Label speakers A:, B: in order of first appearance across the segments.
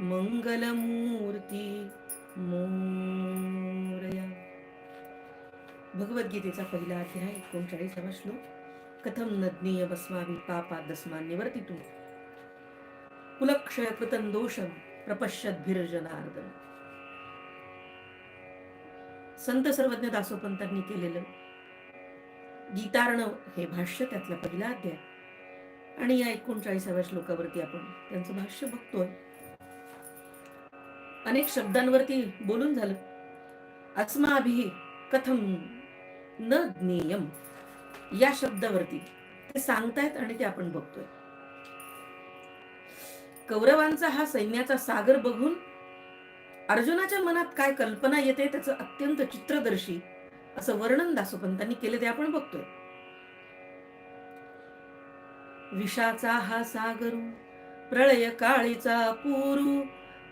A: मंगलमूर्ती मोरया. भगवद्गीतेचा पहिला अध्याय एकोणचाळीसावा श्लोक. कथम नज्ञेय बस्माभि पापा दस्मान्यवर्तितु कुलक्षय कृतं दोषम प्रपश्यद्भिर्जनार्दन संत सर्वज्ञ दासोपंतांनी केलेलं गीतार्णव हे भाष्य त्यातला पहिला अध्याय. आणि या एकोणचाळीसाव्या श्लोकावरती आपण त्यांचं भाष्य बघतोय. अनेक शब्दांवरती बोलून झालं. अस्माभि कथम न ज्ञेयम? या शब्दावरती ते सांगतायत आणि ते आपण बघतोय. कौरवांचा हा सैन्याचा सागर बघून अर्जुनाच्या मनात काय कल्पना येते त्याचं अत्यंत चित्रदर्शी असं वर्णन दासोपंतांनी केले ते आपण बघतोय. विषाचा हा सागरू प्रळय काळीचा पूरू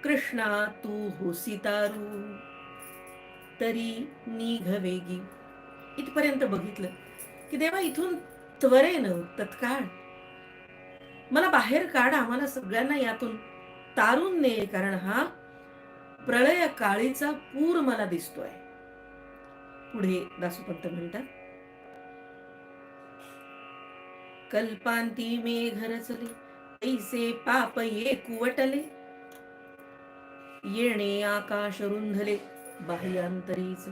A: कृष्णा तू होसितारू. तरी निघ वेगी इथपर्यंत बघितलं की देवा इथून त्वरेनं तत्काळ. मला बाहेर काढ आम्हाला सगळ्यांना यातून तारून ने कारण हा प्रळय काळीचा पूर मला दिसतोय. पुढे दासोपंत म्हणतात कल्पांती मे घर चले ऐसे पाप ये कुवटले येणे आकाश रुंधले बाह्यांतरीच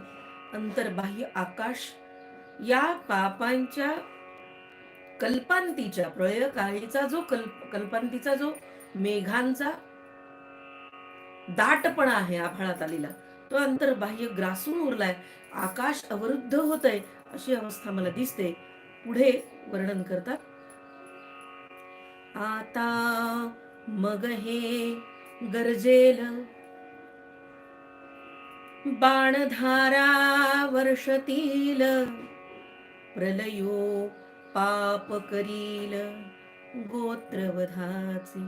A: अंतर्बाह्य आकाश. या पापांच्या कल्पांतीच्या प्रळयकाळीचा जो कल्प कल्पांतीचा जो मेघांचा दाटपणा आहे आभाळात आलेला तो अंतर्बाह्य ग्रासून उरलाय. आकाश अवरुद्ध होत आहे अशी अवस्था मला दिसते. पुढे वर्णन करतात. आता मग हे गरजेल बाणधारा वर्षतील प्रलयो पाप करील गोत्रवधाची.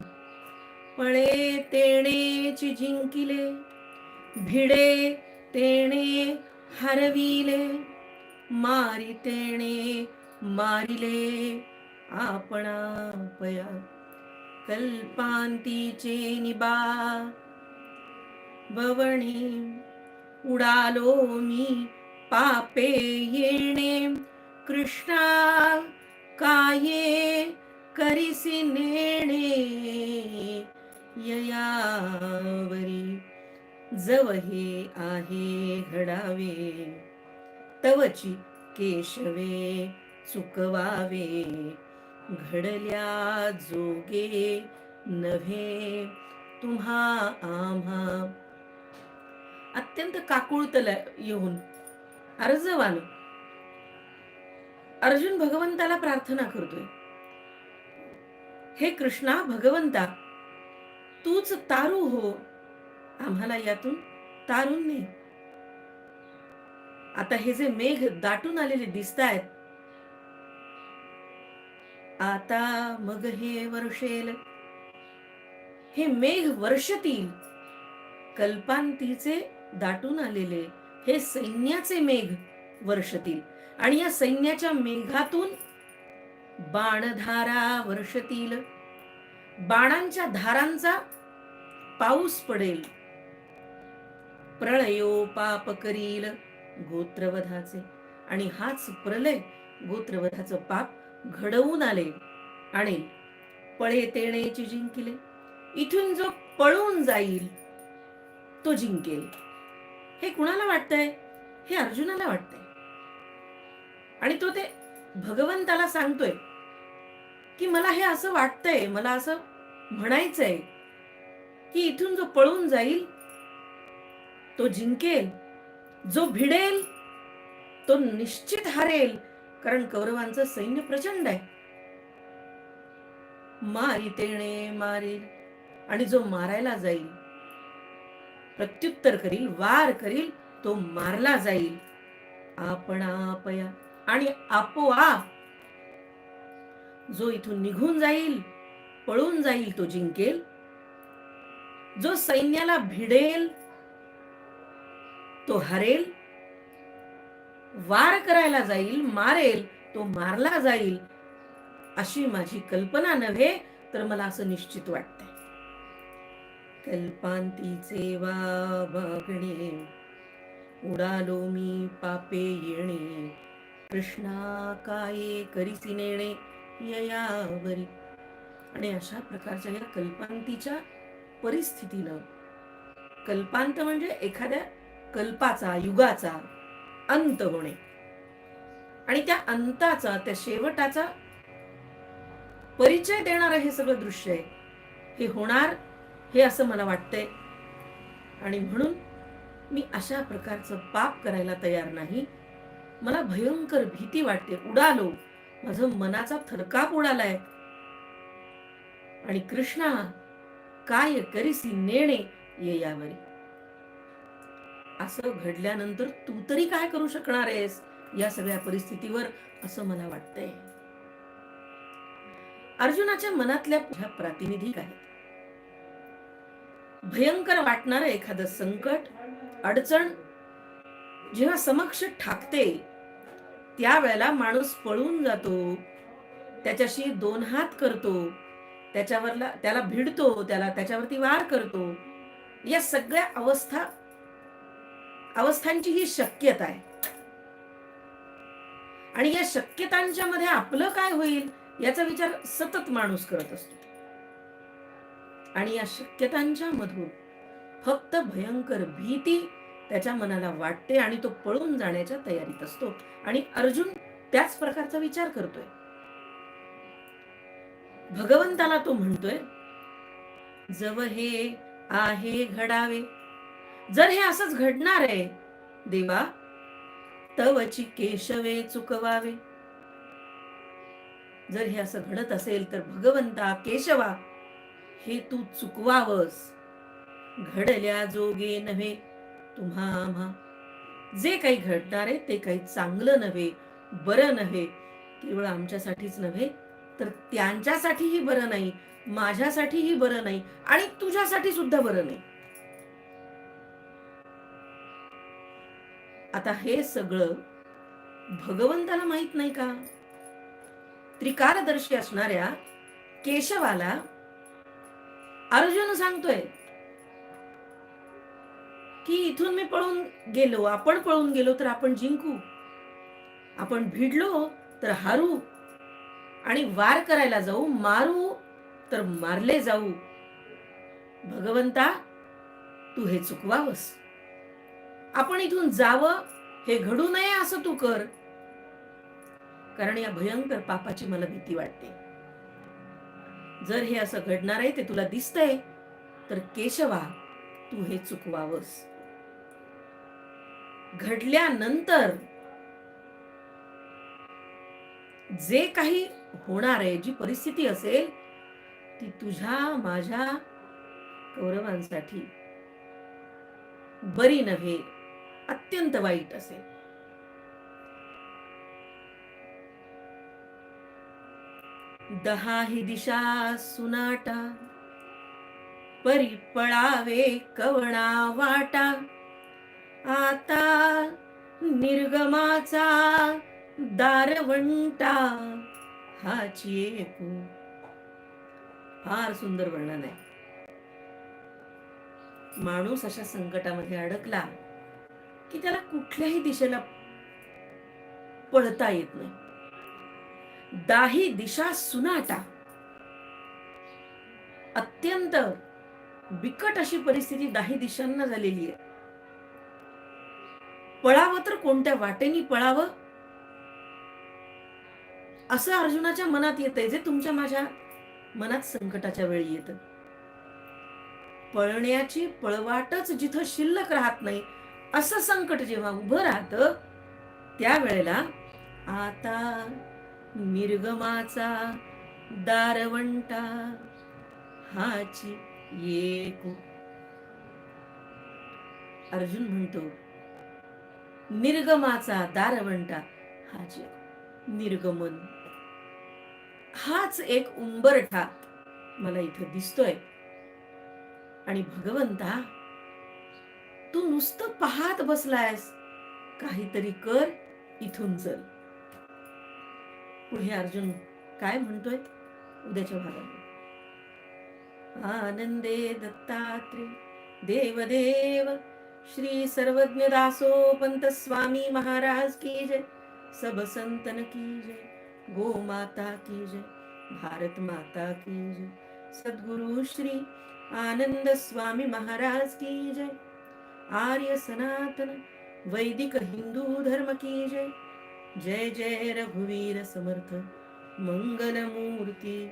A: पळे तेणेची जिंकिले भिडे तेणे हरविले मारी तेणे मारिले आपणापया कल्पांतीचे निबा बवणी उडालो मी पापे येणे. कृष्णा काये करिसी नेणे? ययावरी जव हे आहे घडावे. तवची केशवे चुकवावे घडल्या जोगे नव्हे तुम्हा आम्हा अत्यंत काकुळतल येऊन अर्जवान अर्जुन भगवंताला प्रार्थना करतोय. हे कृष्णा भगवंता तूच तारू हो. आम्हाला यातून तारून ने. आता हे जे मेघ दाटून आलेले दिसत आहेत आता मग हे वर्षेल हे मेघ वर्षतील कल्पांतीचे दाटून आलेले हे सैन्याचे मेघ वर्षतील. आणि या सैन्याच्या मेघातून बाणधारा वर्षतील. बाणांच्या धारांचा पाऊस पडेल. प्रळयो पाप करील गोत्रवधाचे. आणि हाच प्रलय गोत्रवधाचं पाप घडवून आले आणि पळे तेणेची जिंकिले. इथून जो पळून जाईल तो जिंकेल. हे कुणाला वाटतंय? हे अर्जुनाला वाटतंय. आणि तो ते भगवंताला सांगतोय की मला हे असं वाटतंय मला असं म्हणायचंय की इथून जो पळून जाईल तो जिंकेल जो भिडेल तो निश्चित हारेल कारण कौरवांचं सैन्य प्रचंड आहे. मारी तेणे मारेल आणि जो मारायला जाईल प्रत्युत्तर करील वार करील तो मारला जाईल. आपण आपया आणि आपोआप जो इथून निघून जाईल पळून जाईल तो जिंकेल. जो सैन्याला भिडेल तो हरेल. वार करायला जाईल मारेल तो मारला जाईल अशी माझी कल्पना नव्हे तर मला असं निश्चित वाटतं. कल्पांतीचे वा वागणे. उडालो मी पापे येणे. कृष्णा काय करीसी नेणे ययावरी. आणि अशा प्रकारच्या या कल्पांतीच्या परिस्थितीनं कल्पांत म्हणजे एखाद्या कल्पाचा युगाचा अंत होणे. आणि त्या अंताचा त्या शेवटाचा परिचय देणारं हे सगळं दृश्य आहे. हे होणार हे असं मला वाटतंय. आणि म्हणून मी अशा प्रकारचं पाप करायला तयार नाही. मला भयंकर भीती वाटते. उडालो. माझं मनाचा थरकाप उडालाय. आणि कृष्णा काय करीसी नेणे ये यावरी. असं घडल्यानंतर तू तरी काय करू शकणार आहेस या सगळ्या परिस्थितीवर असं मला वाटतंय. अर्जुनाच्या मनातल्या ह्या प्रातिनिधिक आहेत. भयंकर वाटणारं एखादं संकट अडचण जेव्हा समक्ष ठाकते त्यावेळेला माणूस पळून जातो त्याच्याशी दोन हात करतो त्याच्यावरला त्याला भिडतो त्याला त्याच्यावरती वार करतो. या सगळ्या अवस्था अवस्थांची ही शक्यता आहे. आणि या शक्यतांच्या मध्ये आपलं काय होईल याचा विचार सतत माणूस करत असतो. आणि या शक्यतांच्या मधून फक्त भयंकर भीती त्याच्या मनाला वाटते आणि तो पळून जाण्याच्या तयारीत असतो. आणि अर्जुन त्याच प्रकारचा विचार करतोय. भगवंताला तो म्हणतोय जव हे आहे घडावे. जर हे असंच घडणार आहे देवा तवची केशवे चुकवावे. जर हे असं घडत असेल तर भगवंता केशवा हे तू चुकवावस. घडल्या जोगे नव्हे तुम्हा आम्हा. जे काही घडणार आहे ते काही चांगलं नव्हे बरं नव्हे. केवळ आमच्यासाठीच नव्हे तर त्यांच्यासाठीही बरं नाही माझ्यासाठीही बरं नाही आणि तुझ्यासाठी सुद्धा बरं नाही. आता हे सगळं भगवंताला माहीत नाही का? त्रिकारदर्शी असणाऱ्या केशवाला अर्जुन सांगतोय की इथून मी पळून गेलो आपण पळून गेलो तर आपण जिंकू. आपण भिडलो तर हारू आणि वार करायला जाऊ मारू तर मारले जाऊ. भगवंता तू हे चुकवावस. आपण इथून जावं हे घडू नये असं तू कर. कारण या भयंकर पापाची मला भीती वाटते. जर हे असं घडणार आहे ते तुला दिसतंय तर केशवा तू हे चुकवावस. घडल्यानंतर जे काही होणार आहे जी परिस्थिती असेल ती तुझ्या माझ्या कौरवांसाठी बरी नव्हे अत्यंत वाईट असेल. दहा ही दिशा सुनाटा परी पळावे कवणा वाटा. आता निर्गमाचा दारवंटा हा एकू फार सुंदर वर्णन आहे. माणूस अशा संकटामध्ये अडकला की त्याला कुठल्याही दिशेला पळता येत नाही. दाही दिशा सुनाटा. अत्यंत बिकट अशी परिस्थिती दाही दिशांना झालेली आहे. पळावं तर कोणत्या वाटेनी पळावं? असं अर्जुनाच्या मनात येतंय जे तुमच्या माझ्या मनात संकटाच्या वेळी येत. पळण्याची पळवाटच जिथं शिल्लक राहत नाही असं संकट जेव्हा उभं राहत त्यावेळेला आता निर्गमाचा दारवंटा हाची येको. अर्जुन म्हणतो निर्गमाचा दारवंटा हा निर्गमन. हाच एक उंबरठा मला इथं दिसतोय. आणि भगवंता तू नुसतं पाहत बसलायस. काहीतरी कर इथून चल. पुढे अर्जुन काय म्हणतोय? उद्याच्या भागात. आनंदे दत्तात्रे देवदेव श्री सर्वज्ञ दासो पंत स्वामी महाराज की जय. सब संतन की जय गो माता की जय भारत माता की जय. सद्गुरु श्री आनंद स्वामी महाराज की जय. आर्य सनातन वैदिक हिंदू धर्म की जय. जय जय रघुवीर समर्थ मंगलमूर्ती.